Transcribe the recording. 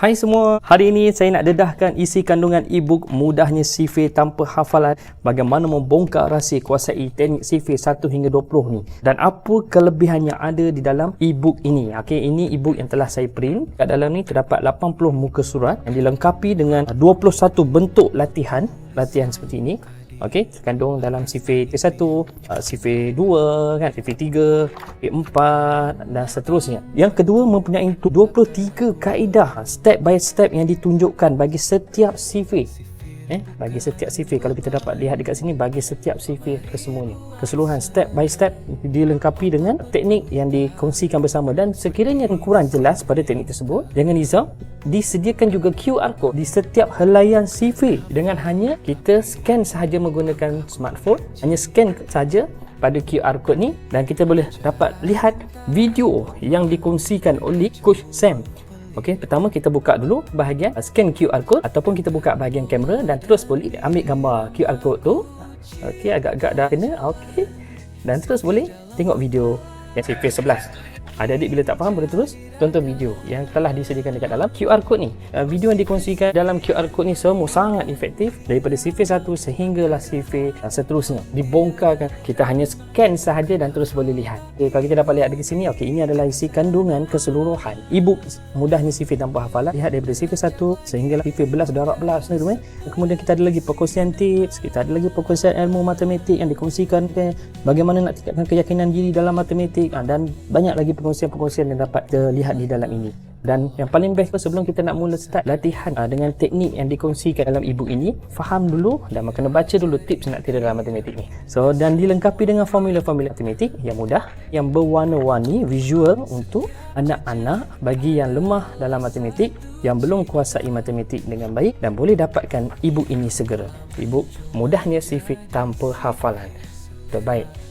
Hai semua, hari ini saya nak dedahkan isi kandungan e-book Mudahnya CV Tanpa Hafalan Bagaimana membongkar rahsia kuasai teknik CV 1 hingga 20 ni. Dan apa kelebihan yang ada di dalam e-book ini? Okay, Ini e-book yang telah saya print. Kat dalam ni terdapat 80 muka surat Yang dilengkapi dengan 21 bentuk latihan Latihan seperti ini Okey, terkandung dalam CV 1, CV 2, kan, CV 3, CV 4 dan seterusnya. Yang kedua mempunyai 23 kaedah step by step yang ditunjukkan bagi setiap CV eh bagi setiap CV kalau kita dapat lihat dekat sini bagi setiap CV kesemuanya. Keseluruhan step by step dilengkapi dengan teknik yang dikongsikan bersama. Dan sekiranya kurang jelas pada teknik tersebut jangan risau disediakan juga QR code di setiap helaian CV dengan hanya kita scan sahaja menggunakan smartphone hanya scan saja pada QR code ni dan kita boleh dapat lihat video yang dikongsikan oleh coach Sam Okey, pertama kita buka dulu bahagian uh, scan QR code ataupun kita buka bahagian kamera dan terus boleh ambil gambar QR code tu. Okey, agak-agak dah kena. Okey. Dan terus boleh tengok video yang 11. Adik-adik bila tak faham boleh terus tonton video yang telah disediakan dekat dalam QR code ni. Uh, video yang dikongsikan dalam QR code ni semua sangat efektif daripada CV1 sehinggalah CV uh, seterusnya. Dibongkarkan kita hanya scan sahaja dan terus boleh lihat. Okay, kalau kita dapat lihat di sini, okey ini adalah isi kandungan keseluruhan e-book mudahnya CV tanpa hafalan. Lihat daripada CV1 sehinggalah CV 11 darab belas ni teman. Kemudian kita ada lagi perkongsian tips, kita ada lagi perkongsian ilmu matematik yang dikongsikan bagaimana nak tingkatkan keyakinan diri dalam matematik uh, dan banyak lagi perkongsian perkongsian-perkongsian yang dapat kita lihat di dalam ini. Dan yang paling best sebelum kita nak mula start latihan uh, dengan teknik yang dikongsikan dalam e-book ini, faham dulu dan kena baca dulu tips nak tidur dalam matematik ni. So dan dilengkapi dengan formula-formula matematik yang mudah, yang berwarna-warni visual untuk anak-anak bagi yang lemah dalam matematik yang belum kuasai matematik dengan baik dan boleh dapatkan e-book ini segera. E-book mudahnya CV tanpa hafalan. Terbaik.